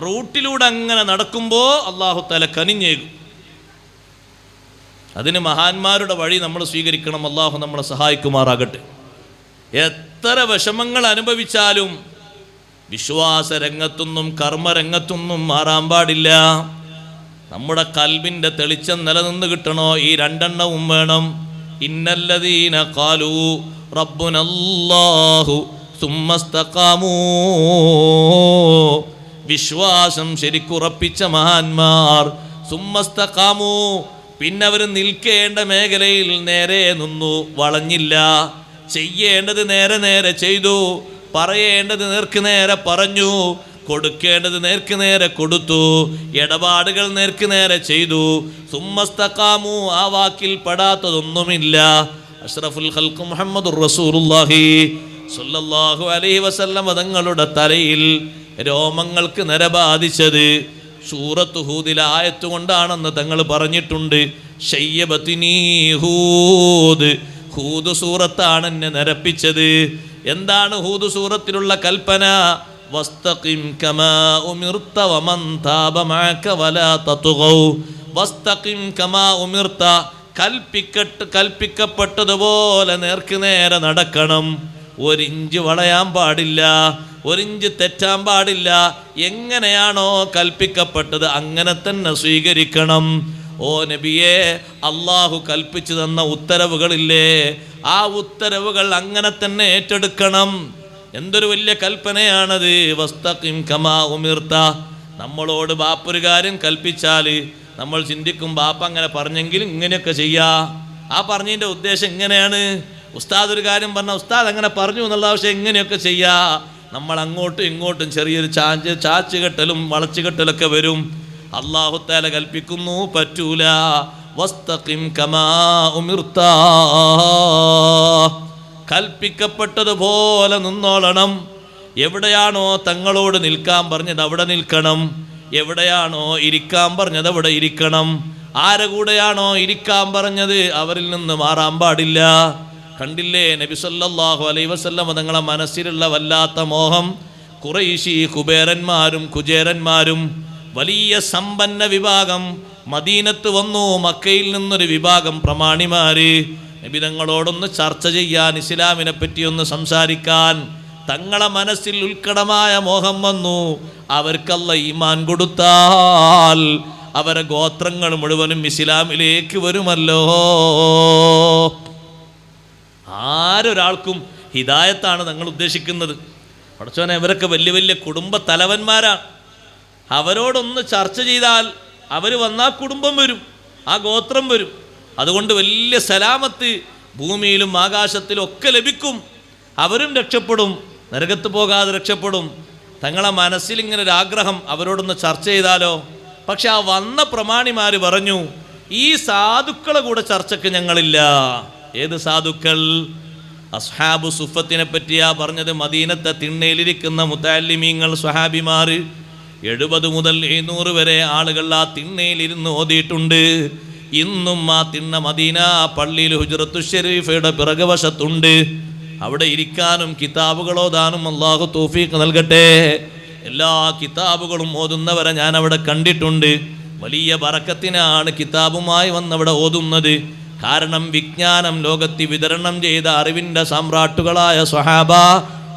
റൂട്ടിലൂടെ അങ്ങനെ നടക്കുമ്പോൾ അള്ളാഹു തല കനിഞ്ഞേകും. അതിന് മഹാന്മാരുടെ വഴി നമ്മൾ സ്വീകരിക്കണം. അള്ളാഹു നമ്മളെ സഹായിക്കുമാറാകട്ടെ. എത്ര വിഷമങ്ങൾ അനുഭവിച്ചാലും വിശ്വാസ രംഗത്തൊന്നും കർമ്മരംഗത്തൊന്നും മാറാൻ പാടില്ല. നമ്മുടെ കൽവിന്റെ തെളിച്ചം നിലനിന്ന് കിട്ടണോ? ഈ രണ്ടെണ്ണവും വേണം. ഇന്നല്ലതീന കാലു റബ്ബുനല്ലാഹു സുമ്മസ്തഖാമൂ. വിശ്വാസം ശരിക്കുറപ്പിച്ച മഹാന്മാർ. സുമ്മസ്തഖാമൂ. പിന്നെ അവർ നിൽക്കേണ്ട മേഖലയിൽ നേരെ നിന്നു. വളഞ്ഞില്ല. ചെയ്യേണ്ടത് നേരെ നേരെ ചെയ്തു. പറയേണ്ടത് നേർക്ക് നേരെ പറഞ്ഞു. കൊടുക്കേണ്ടത് നേർക്ക് നേരെ കൊടുത്തു. ഇടപാടുകൾ നേർക്ക് നേരെ ചെയ്തു. സുമ്മസ്തക്കാമു ആ വാക്കിൽ പെടാത്തതൊന്നുമില്ല. അഷ്റഫുൽ ഹൽക്ക് മുഹമ്മദ് റസൂലുള്ളാഹി സല്ലല്ലാഹു അലൈഹി വസല്ലം തങ്ങളുടെ തലയിൽ രോമങ്ങൾക്ക് നിര ബാധിച്ചത്. സൂറത്ത് ഹൂദിലെ ആയത്ത് കൊണ്ടാണെന്ന് തങ്ങൾ പറഞ്ഞിട്ടുണ്ട്. ഹൂദ്. ഹൂദ് സൂറത്താണ് എന്നെ നിരപ്പിച്ചത്. എന്താണ് ഹൂദ് സൂറത്തിലുള്ള കൽപ്പന? വസ്തഖിം കമാ ഉമിർത്ത വലാ വസ്തഖിം കമാ ഉമിർത്ത. കൽപ്പിക്കട്ട് കൽപ്പിക്കപ്പെട്ടതുപോലെ നേർക്ക് നേരെ നടക്കണം. ഒരിഞ്ച് വളയാൻ പാടില്ല ഒരിഞ്ച് തെറ്റാൻ പാടില്ല. എങ്ങനെയാണോ കൽപ്പിക്കപ്പെട്ടത് അങ്ങനെ തന്നെ സ്വീകരിക്കണം. ഓ നബിയെ അള്ളാഹു കൽപ്പിച്ചു തന്ന ഉത്തരവുകളില്ലേ? ആ ഉത്തരവുകൾ അങ്ങനെ തന്നെ ഏറ്റെടുക്കണം. എന്തൊരു വലിയ കൽപ്പനയാണത്. വസ്തഖിം കമാ ഉമിർത്ത. നമ്മളോട് ബാപ്പൊരു കാര്യം കൽപ്പിച്ചാൽ നമ്മൾ ചിന്തിക്കും ബാപ്പ അങ്ങനെ പറഞ്ഞെങ്കിലും ഇങ്ങനെയൊക്കെ ചെയ്യാ. ആ പറഞ്ഞതിന്റെ ഉദ്ദേശം ഇങ്ങനെയാണ് ഉസ്താദ് ഒരു കാര്യം പറഞ്ഞാൽ ഉസ്താദ് അങ്ങനെ പറഞ്ഞു എന്നുള്ള ആവശ്യം എങ്ങനെയൊക്കെ ചെയ്യാ? നമ്മൾ അങ്ങോട്ടും ഇങ്ങോട്ടും ചെറിയൊരു ചാഞ്ച് ചാച്ച് കെട്ടലും വളച്ചു കെട്ടലൊക്കെ വരും. അള്ളാഹുത്താല കൽപ്പിക്കുന്നു പറ്റൂല. വസ്തഖിം കമാ ഉമിർത്താ. കൽപ്പിക്കപ്പെട്ടതുപോലെ നിന്നോളണം. എവിടെയാണോ തങ്ങളോട് നിൽക്കാൻ പറഞ്ഞത് അവിടെ നിൽക്കണം. എവിടെയാണോ ഇരിക്കാൻ പറഞ്ഞത് അവിടെ ഇരിക്കണം. ആരെ കൂടെയാണോ ഇരിക്കാൻ പറഞ്ഞത് അവരിൽ നിന്ന് മാറാൻ പാടില്ല. കണ്ടില്ലേ? നബിസല്ലാഹു അലൈ വസല്ലം തങ്ങളെ മനസ്സിലുള്ള വല്ലാത്ത മോഹം കുറേശി കുബേരന്മാരും കുചേരന്മാരും വലിയ സമ്പന്ന വിഭാഗം മദീനത്ത് വന്നു മക്കയിൽ നിന്നൊരു വിഭാഗം പ്രമാണിമാര്. നബി തങ്ങളോടൊന്ന് ചർച്ച ചെയ്യാൻ ഇസ്ലാമിനെ പറ്റി ഒന്ന് സംസാരിക്കാൻ തങ്ങളെ മനസ്സിൽ ഉത്കടമായ മോഹം വന്നു. അവർക്കല്ല ഈമാൻ കൊടുത്താൽ അവരെ ഗോത്രങ്ങൾ മുഴുവനും ഇസ്ലാമിലേക്ക് വരുമല്ലോ. ആരൊരാൾക്കും ഹിദായത്താണ് നിങ്ങൾ ഉദ്ദേശിക്കുന്നത്. പടച്ചോനെ ഇവരൊക്കെ വലിയ വലിയ കുടുംബ തലവന്മാരാണ്. അവരോടൊന്ന് ചർച്ച ചെയ്താൽ അവർ വന്നാൽ കുടുംബം വരും ആ ഗോത്രം വരും. അതുകൊണ്ട് വലിയ സലാമത്ത് ഭൂമിയിലും ആകാശത്തിലും ഒക്കെ ലഭിക്കും. അവരും രക്ഷപ്പെടും നരകത്ത് പോകാതെ രക്ഷപ്പെടും. തങ്ങളെ മനസ്സിൽ ഇങ്ങനെ ഒരു ആഗ്രഹം അവരോടൊന്ന് ചർച്ച ചെയ്താലോ? പക്ഷെ ആ വന്ന പ്രമാണിമാർ പറഞ്ഞു ഈ സാധുക്കളെ കൂടെ ചർച്ചയ്ക്ക് ഞങ്ങളില്ല. ഏത് സാധുക്കൾ? അസ്ഹാബു സുഫത്തിനെ പറ്റിയാ പറഞ്ഞത് മദീനത്തെ തിണ്ണയിലിരിക്കുന്ന മുത്താലിമീങ്ങൾ സ്വഹാബിമാർ. എഴുപത് മുതൽ എഴുന്നൂറ് വരെ ആളുകൾ ആ തിണ്ണയിലിരുന്ന് ഓതിയിട്ടുണ്ട്. ഇന്നും ആ തിണ്ണ മദീന പള്ളിയിൽ ഹുജറത്തു ഷെരീഫയുടെ പിറകുവശത്തുണ്ട്. അവിടെ ഇരിക്കാനും കിതാബുകളോ ദാനും അള്ളാഹു തൗഫീഖ് നൽകട്ടെ. എല്ലാ കിതാബുകളും ഓതുന്നവരെ ഞാൻ അവിടെ കണ്ടിട്ടുണ്ട്. വലിയ പറക്കത്തിനാണ് കിതാബുമായി വന്നവിടെ ഓതുന്നത്. കാരണം വിജ്ഞാനം ലോകത്ത് വിതരണം ചെയ്ത അറിവിന്റെ സമ്രാട്ടുകളായ സ്വഹാബ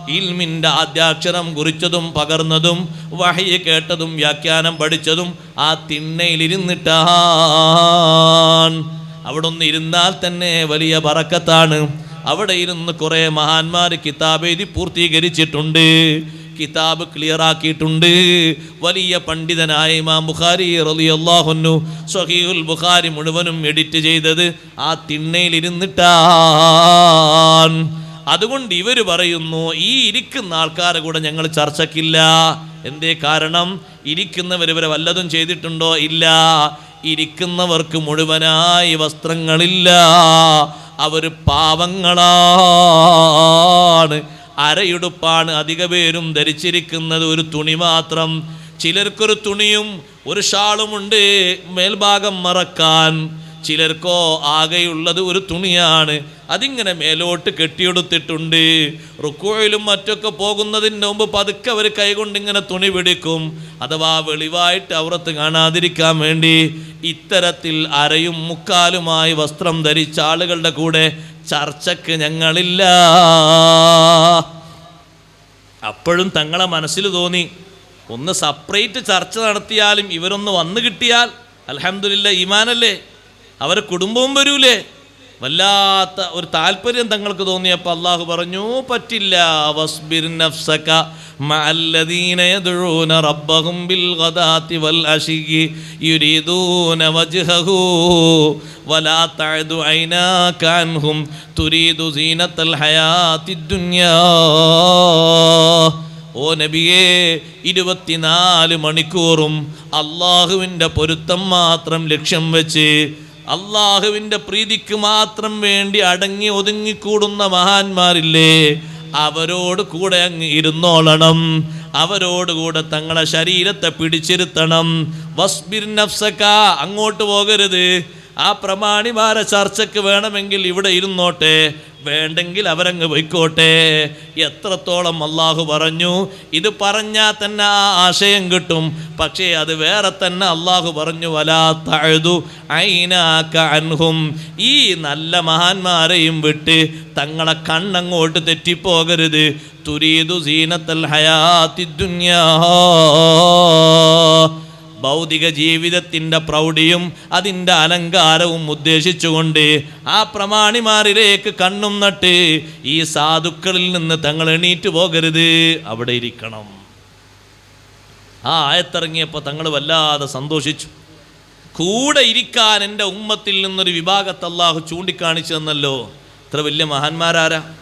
ഇൽമിന്റെ ആദ്യാക്ഷരം കുറിച്ചതും പകർന്നതും വഹയ്യ കേട്ടതും വ്യാഖ്യാനം പഠിച്ചതും ആ തിണ്ണയിലിരുന്നിട്ടാൻ അവിടെ ഒന്ന് ഇരുന്നാൽ തന്നെ വലിയ പറക്കത്താണ്. അവിടെ ഇരുന്ന് കുറേ മഹാന്മാർ കിതാബ് എഴുതി പൂർത്തീകരിച്ചിട്ടുണ്ട്. കിതാബ് ക്ലിയർ ആക്കിയിട്ടുണ്ട്. വലിയ പണ്ഡിതനായ ഇമാം ബുഖാരി റളിയല്ലാഹുന്നു സ്വഹീഹുൽ ബുഖാരി മുഴുവനും എഡിറ്റ് ചെയ്തത് ആ തിണ്ണയിൽ തിണ്ണയിലിരുന്നിട്ടാണ് അതുകൊണ്ട് ഇവർ പറയുന്നു ഈ ഇരിക്കുന്ന ആൾക്കാരെ കൂടെ ഞങ്ങൾ ചർച്ചക്കില്ല. എന്തേ കാരണം? ഇരിക്കുന്നവർ ഇവരെ വല്ലതും ചെയ്തിട്ടുണ്ടോ? ഇല്ല. ഇരിക്കുന്നവർക്ക് മുഴുവനായി വസ്ത്രങ്ങളില്ല. അവർ പാവങ്ങളാണ്. അരയുടുപ്പാണ് അധിക പേരും ധരിച്ചിരിക്കുന്നത്. ഒരു തുണി മാത്രം. ചിലർക്കൊരു തുണിയും ഒരു ഷാളുമുണ്ട് മേൽഭാഗം മറക്കാൻ. ചിലർക്കോ ആകെയുള്ളത് ഒരു തുണിയാണ്. അതിങ്ങനെ മേലോട്ട് കെട്ടിയെടുത്തിട്ടുണ്ട്. റുക്കോയിലും മറ്റൊക്കെ പോകുന്നതിന് മുമ്പ് പതുക്കെ അവർ കൈകൊണ്ട് ഇങ്ങനെ തുണി പിടിക്കും. അഥവാ വെളിവായിട്ട് അവറത്ത് കാണാതിരിക്കാൻ വേണ്ടി ഇത്തരത്തിൽ അരയും മുക്കാലുമായി വസ്ത്രം ധരിച്ച ആളുകളുടെ കൂടെ ചർച്ചക്ക് ഞങ്ങളില്ല. അപ്പോഴും തങ്ങളെ മനസ്സിൽ തോന്നി ഒന്ന് സെപ്പറേറ്റ് ചർച്ച നടത്തിയാലും ഇവരൊന്ന് വന്നു കിട്ടിയാൽ അലഹമില്ല ഈമാനല്ലേ? അവരെ കുടുംബവും വരൂലേ? വല്ലാത്ത ഒരു താല്പര്യം തങ്ങൾക്ക് തോന്നിയപ്പോൾ അള്ളാഹു പറഞ്ഞു പറ്റില്ല. വസ്ബിർ നഫ്സക മഅല്ലദീന റബ്ബഹും ബിൽ ഗദാതി വൽ വജ്ഹഹു വലാ തഅദു തുരീദു ദുനിയാ. ഓ നബിയേ ഇരുപത്തിനാല് മണിക്കൂറും അള്ളാഹുവിന്റെ പൊരുത്തം മാത്രം ലക്ഷ്യം വെച്ച് അള്ളാഹുവിന്റെ പ്രീതിക്ക് മാത്രം വേണ്ടി അടങ്ങി ഒതുങ്ങിക്കൂടുന്ന മഹാന്മാരില്ലേ? അവരോട് കൂടെ അങ്ങ് ഇരുന്നോളണം. അവരോടുകൂടെ തങ്ങളെ ശരീരത്തെ പിടിച്ചിരുത്തണം. വസ്ബിർ നഫ്സക അങ്ങോട്ട് പോകരുത്. ആ പ്രമാണിമാരെ ചർച്ചയ്ക്ക് വേണമെങ്കിൽ ഇവിടെ ഇരുന്നോട്ടെ. വേണ്ടെങ്കിൽ അവരങ്ങ് പോയിക്കോട്ടെ. എത്രത്തോളം അള്ളാഹു പറഞ്ഞു ഇത് പറഞ്ഞാൽ തന്നെ ആ ആശയം കിട്ടും. പക്ഷേ അത് വേറെ തന്നെ അള്ളാഹു പറഞ്ഞു വലാ തഴുതു അൻഹും. ഈ നല്ല മഹാന്മാരെയും വിട്ട് തങ്ങളെ കണ്ണങ്ങോട്ട് തെറ്റിപ്പോകരുത്. തുരീതു സീനത്തൽ ഹയാത്തി ദുന്യാ. ഭൗതിക ജീവിതത്തിന്റെ പ്രൗഢിയും അതിന്റെ അലങ്കാരവും ഉദ്ദേശിച്ചുകൊണ്ട് ആ പ്രമാണിമാരിലേക്ക് കണ്ണും നട്ട് ഈ സാധുക്കളിൽ നിന്ന് തങ്ങൾ എണീറ്റ് പോകരുത്. അവിടെ ഇരിക്കണം. ആ ആയത്തിറങ്ങിയപ്പോൾ തങ്ങൾ വല്ലാതെ സന്തോഷിച്ചു. കൂടെ ഇരിക്കാൻ എന്റെ ഉമ്മത്തിൽ നിന്നൊരു വിഭാഗത്തെ അള്ളാഹു ചൂണ്ടിക്കാണിച്ചു തന്നല്ലോ. ഇത്ര വലിയ മഹാന്മാരാരാ.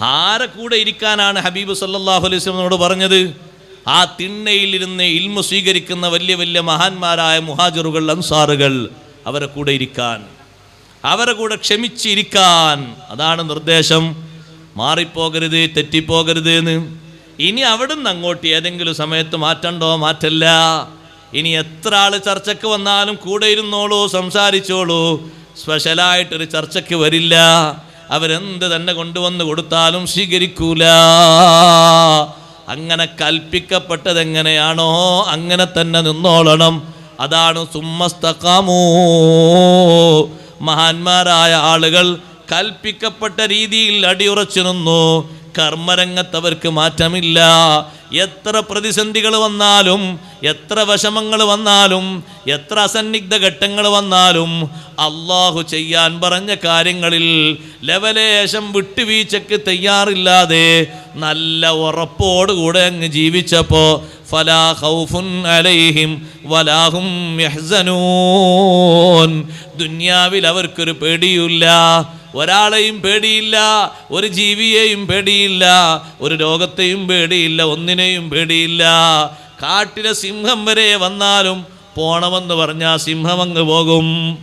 ആരെ കൂടെ ഇരിക്കാനാണ് ഹബീബ് സല്ലല്ലാഹു അലൈഹി പറഞ്ഞത്? ആ തിണ്ണയിലിരുന്ന് ഇൽമു സ്വീകരിക്കുന്ന വലിയ വലിയ മഹാന്മാരായ മുഹാജറുകൾ അൻസാറുകൾ അവരെ കൂടെ ഇരിക്കാൻ അവരെ കൂടെ ക്ഷമിച്ചിരിക്കാൻ. അതാണ് നിർദ്ദേശം. മാറിപ്പോകരുത് തെറ്റിപ്പോകരുത് എന്ന് ഇനി അവിടുന്ന് അങ്ങോട്ട് ഏതെങ്കിലും സമയത്ത് മാറ്റണ്ടോ? മാറ്റല്ല. ഇനി എത്ര ആൾ ചർച്ചയ്ക്ക് വന്നാലും കൂടെ ഇരുന്നോളൂ സംസാരിച്ചോളൂ. സ്പെഷ്യലായിട്ടൊരു ചർച്ചയ്ക്ക് വരില്ല. അവരെന്ത് തന്നെ കൊണ്ടുവന്ന് കൊടുത്താലും സ്വീകരിക്കൂല. അങ്ങനെ കൽപ്പിക്കപ്പെട്ടത് എങ്ങനെയാണോ അങ്ങനെ തന്നെ നിന്നോളണം. അതാണ് സുമ്മസ്തക്കാമൂ മഹാന്മാരായ ആളുകൾ കൽപ്പിക്കപ്പെട്ട രീതിയിൽ അടിയുറച്ചു നിന്നു. കർമ്മരംഗത്ത് അവർക്ക് മാറ്റമില്ല. എത്ര പ്രതിസന്ധികൾ വന്നാലും എത്ര വിഷമങ്ങൾ വന്നാലും എത്ര അസന്നിഗ്ധ ഘട്ടങ്ങൾ വന്നാലും അള്ളാഹു ചെയ്യാൻ പറഞ്ഞ കാര്യങ്ങളിൽ ലവലേശം വിട്ടുവീഴ്ചക്ക് തയ്യാറില്ലാതെ നല്ല ഉറപ്പോടുകൂടെ അങ്ങ് ജീവിച്ചപ്പോൾ ഫലാ അലൈഹിം വലാഹും യഹ്സനൂൻ. ദുന്യാവിൽ അവർക്കൊരു പേടിയില്ല ഒരാളെയും പേടിയില്ല ഒരു ജീവിയെയും പേടിയില്ല ഒരു രോഗത്തെയും പേടിയില്ല ഒന്നിനെയും പേടിയില്ല. കാട്ടിലെ സിംഹം വരെ വന്നാലും പോണമെന്ന് പറഞ്ഞാൽ സിംഹം അങ്ങ് പോകും.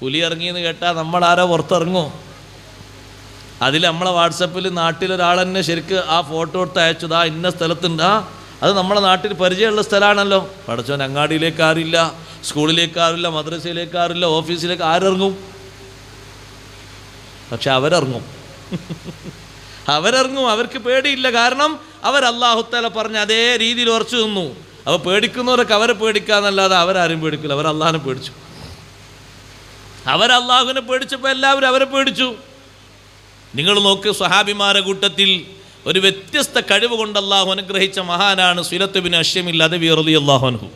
പുലി ഇറങ്ങിയെന്ന് കേട്ടാൽ നമ്മളാരോ പുറത്തിറങ്ങുമോ അതിൽ നമ്മളെ വാട്സപ്പിൽ നാട്ടിലൊരാൾ തന്നെ ശരിക്ക് ആ ഫോട്ടോ എടുത്ത് അയച്ചത് ആ ഇന്ന സ്ഥലത്തുണ്ട്. അത് നമ്മളെ നാട്ടിൽ പരിചയമുള്ള സ്ഥലമാണല്ലോ. പഠിച്ചവൻ അങ്ങാടിയിലേക്ക് ആരില്ല സ്കൂളിലേക്ക് ആറില്ല മദ്രസയിലേക്ക് ആറില്ല ഓഫീസിലേക്ക് ആരിറങ്ങും? പക്ഷെ അവരിറങ്ങും. (laughs) അവരിറങ്ങും. അവർക്ക് പേടിയില്ല. കാരണം അവർ അള്ളാഹുത്തല പറഞ്ഞ അതേ രീതിയിൽ ഉറച്ചു നിന്നു. അവ പേടിക്കുന്നവരൊക്കെ അവരെ പേടിക്കാന്നല്ലാതെ അവരാരും പേടിക്കില്ല അവർ അള്ളാഹിനെ പേടിച്ചു. അവർ അള്ളാഹുവിനെ പേടിച്ചപ്പോൾ എല്ലാവരും അവരെ പേടിച്ചു. നിങ്ങൾ നോക്ക് സ്വഹാബിമാരെ കൂട്ടത്തിൽ ഒരു വ്യത്യസ്ത കഴിവ് കൊണ്ട് അള്ളാഹു അനുഗ്രഹിച്ച മഹാനാണ് സുലത്തുബിൻ ബിൻ അദബി റലി അള്ളാഹുനഹു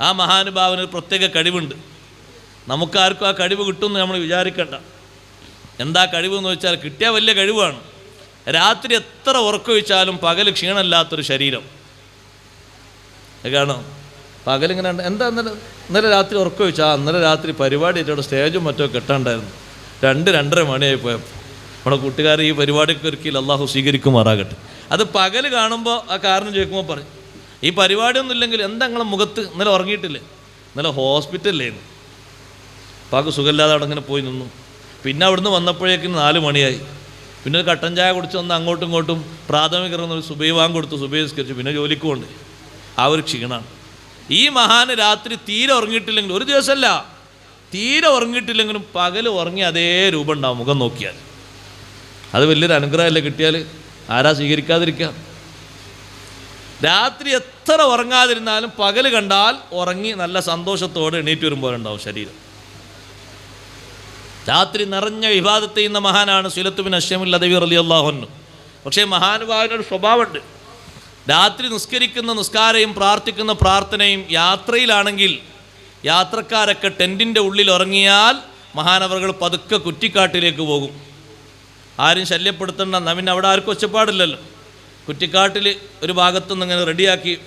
ആ മഹാനുഭാവന് ഒരു പ്രത്യേക കഴിവുണ്ട്. നമുക്കാർക്കും ആ കഴിവ് കിട്ടുമെന്ന് നമ്മൾ വിചാരിക്കണ്ട. എന്താ കഴിവ് എന്ന് വെച്ചാൽ കിട്ടിയ വലിയ കഴിവാണ്. രാത്രി എത്ര ഉറക്കൊഴിച്ചാലും പകൽ ക്ഷീണമില്ലാത്തൊരു ശരീരം. കാണോ. പകലിങ്ങനെ. എന്താ ഇന്നലെ ഇന്നലെ രാത്രി ഉറക്കൊഴിച്ചാ ഇന്നലെ രാത്രി പരിപാടി ആയിട്ട് സ്റ്റേജും മറ്റോ കെട്ടണ്ടായിരുന്നു രണ്ട് രണ്ടര മണിയായി പോയപ്പോൾ നമ്മുടെ കൂട്ടുകാർ ഈ പരിപാടിക്ക് ഒരുക്കിയിൽ അള്ളാഹു സ്വീകരിക്കുമാറാകട്ടെ. അത് പകൽ കാണുമ്പോൾ ആ കാരണം ചോദിക്കുമ്പോൾ പറയും ഈ പരിപാടിയൊന്നും ഇല്ലെങ്കിൽ എന്താ നിങ്ങളെ മുഖത്ത് ഇന്നലെ ഉറങ്ങിയിട്ടില്ലേ? ഇന്നലെ ഹോസ്പിറ്റലിലായിരുന്നു പാക്ക് സുഖമില്ലാതെ അവിടെ ഇങ്ങനെ പോയി നിന്നു. പിന്നെ അവിടുന്ന് വന്നപ്പോഴേക്കും നാല് മണിയായി. പിന്നെ ഒരു കട്ടൻ ചായ കുടിച്ച് വന്ന് അങ്ങോട്ടും ഇങ്ങോട്ടും പ്രാഥമിക ഒരു സുബൈ വാങ്ങ് കൊടുത്തു സുബൈ നിസ്കരിച്ചു. പിന്നെ ജോലിക്ക് കൊണ്ട് ആ ഒരു ക്ഷീണമാണ് ഈ മഹാന് രാത്രി തീരെ ഉറങ്ങിയിട്ടില്ലെങ്കിൽ ഒരു ദിവസമല്ല തീരെ ഉറങ്ങിയിട്ടില്ലെങ്കിലും പകൽ ഉറങ്ങി അതേ രൂപം ഉണ്ടാവും മുഖം നോക്കിയാൽ. അത് വലിയൊരു അനുഗ്രഹമല്ലേ കിട്ടിയാൽ? ആരാ സ്വീകരിക്കാതിരിക്കുക? രാത്രി എത്ര ഉറങ്ങാതിരുന്നാലും പകൽ കണ്ടാൽ ഉറങ്ങി നല്ല സന്തോഷത്തോടെ എണീറ്റ് വരുമ്പോൾ ഉണ്ടാവും ശരീരം. രാത്രി നിറഞ്ഞ വിവാദത്തെ ചെയ്യുന്ന മഹാനാണ് സുലത്തുബിൻ അഷ്യമുൽ അദവി റലി അള്ളാഹുന്നു പക്ഷേ മഹാനുഭാവിനൊരു സ്വഭാവമുണ്ട്. രാത്രി നിസ്കരിക്കുന്ന നിസ്കാരയും പ്രാർത്ഥിക്കുന്ന പ്രാർത്ഥനയും യാത്രയിലാണെങ്കിൽ യാത്രക്കാരൊക്കെ ടെന്റിന്റെ ഉള്ളിൽ ഉറങ്ങിയാൽ മഹാനവറുകൾ പതുക്കെ കുറ്റിക്കാട്ടിലേക്ക് പോകും. ആരും ശല്യപ്പെടുത്തേണ്ട. നവിൻ അവിടെ ആർക്കും ഒച്ചപ്പാടില്ലല്ലോ. കുറ്റിക്കാട്ടിൽ ഒരു ഭാഗത്തുനിന്ന് ഇങ്ങനെ റെഡിയാക്കി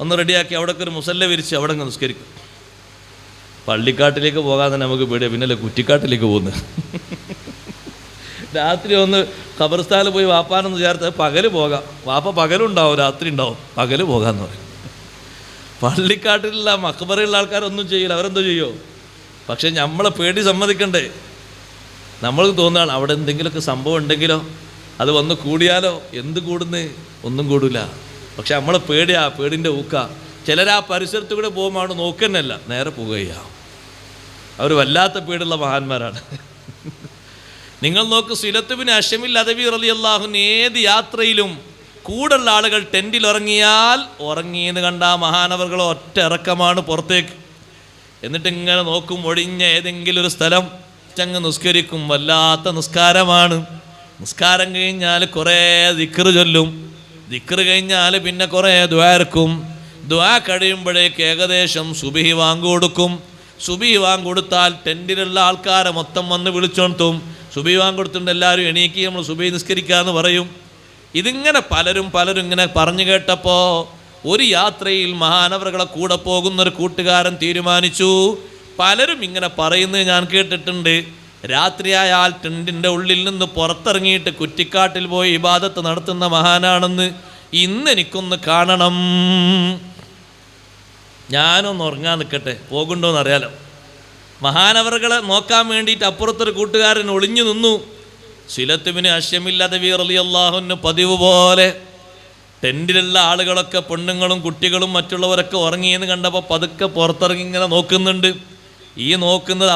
ഒന്ന് റെഡിയാക്കി അവിടേക്ക് ഒരു മുസല്ല വിരിച്ച് അവിടെ അങ്ങ് നിസ്കരിക്കും. പള്ളിക്കാട്ടിലേക്ക് പോകാതെ നമുക്ക് പേടിയാണ് പിന്നല്ലേ കുറ്റിക്കാട്ടിലേക്ക് പോകുന്നത്? രാത്രി ഒന്ന് ഖബർസ്ഥാനിൽ പോയി വാപ്പാനെന്ന് വിചാരിച്ചാൽ പകൽ പോകാം. വാപ്പ പകലുണ്ടാവും രാത്രി ഉണ്ടാവും. പകൽ പോകാമെന്ന് പറയും. പള്ളിക്കാട്ടിലുള്ള മക്ബറയുള്ള ആൾക്കാരൊന്നും ചെയ്യില്ല. അവരെന്തോ ചെയ്യോ? പക്ഷേ നമ്മളെ പേടി സമ്മതിക്കണ്ടേ? നമ്മൾക്ക് തോന്നുകയാണ് അവിടെ എന്തെങ്കിലുമൊക്കെ സംഭവം ഉണ്ടെങ്കിലോ അത് വന്ന് കൂടിയാലോ എന്ത് കൂടുന്നേ ഒന്നും കൂടില്ല പക്ഷെ നമ്മളെ പേടിയാ പേടിന്റെ ഊക്ക. ചിലർ ആ പരിസരത്ത് കൂടെ പോകുമ്പോൾ നോക്കുന്നല്ല നേരെ പോവുകയാ. അവർ വല്ലാത്ത പേടുള്ള മഹാന്മാരാണ്. നിങ്ങൾ നോക്ക് സിലത്തുബിന് അഷമിൽ അദബി റലി അള്ളാഹുന് ഏത് യാത്രയിലും കൂടുള്ള ആളുകൾ ടെന്റിൽ ഉറങ്ങിയാൽ ഉറങ്ങിയെന്ന് കണ്ട ആ മഹാനവറുകൾ ഒറ്റ ഇറക്കമാണ് പുറത്തേക്ക്. എന്നിട്ട് ഇങ്ങനെ നോക്കും ഒഴിഞ്ഞ ഏതെങ്കിലും ഒരു സ്ഥലം ചങ്ങ് നിസ്കരിക്കും വല്ലാത്ത നിസ്കാരമാണ്. നിസ്കാരം കഴിഞ്ഞാൽ കുറേ ദിക്കറ് ചൊല്ലും. ദിക്കറ് കഴിഞ്ഞാൽ പിന്നെ കുറേ ദ്വാർക്കും ദ്വാ കഴിയുമ്പോഴേക്ക് ഏകദേശം സുബിഹി വാങ്ങുകൊടുക്കും സുബിഹി വാങ്ങുകൊടുത്താൽ ടെന്റിലുള്ള ആൾക്കാരെ മൊത്തം വന്ന് വിളിച്ചോണ്ടും സുബി വാങ്ങുകൊടുത്തിട്ട് എല്ലാവരും എണീക്കി നമ്മൾ സുബി നിസ്കരിക്കാമെന്ന് പറയും. ഇതിങ്ങനെ പലരും പലരും ഇങ്ങനെ പറഞ്ഞു കേട്ടപ്പോൾ ഒരു യാത്രയിൽ മഹാനവറുകളെ കൂടെ പോകുന്ന ഒരു കൂട്ടുകാരൻ തീരുമാനിച്ചു. പലരും ഇങ്ങനെ പറയുന്നത് ഞാൻ കേട്ടിട്ടുണ്ട്. രാത്രിയായാൽ ടെന്റിന്റെ ഉള്ളിൽ നിന്ന് പുറത്തിറങ്ങിയിട്ട് കുറ്റിക്കാട്ടിൽ പോയി ഇബാദത്ത് നടത്തുന്ന മഹാനാണെന്ന് ഇന്ന് എനിക്കൊന്ന് കാണണം. ഞാനൊന്ന് ഉറങ്ങാൻ നിൽക്കട്ടെ. പോകുന്നുണ്ടോയെന്ന് അറിയാലോ മഹാനവറുകളെ നോക്കാൻ വേണ്ടിയിട്ട് അപ്പുറത്തൊരു കൂട്ടുകാരൻ ഒളിഞ്ഞു നിന്നു. ശിലത്തുവിന് അശ്യമില്ലാതെ വീറലി അള്ളാഹുന് പതിവ് പോലെ ടെന്റിലുള്ള ആളുകളൊക്കെ പെണ്ണുങ്ങളും കുട്ടികളും മറ്റുള്ളവരൊക്കെ ഉറങ്ങിയെന്ന് കണ്ടപ്പോൾ പതുക്കെ പുറത്തിറങ്ങി ഇങ്ങനെ നോക്കുന്നുണ്ട്. ഈ നോക്കുന്നത്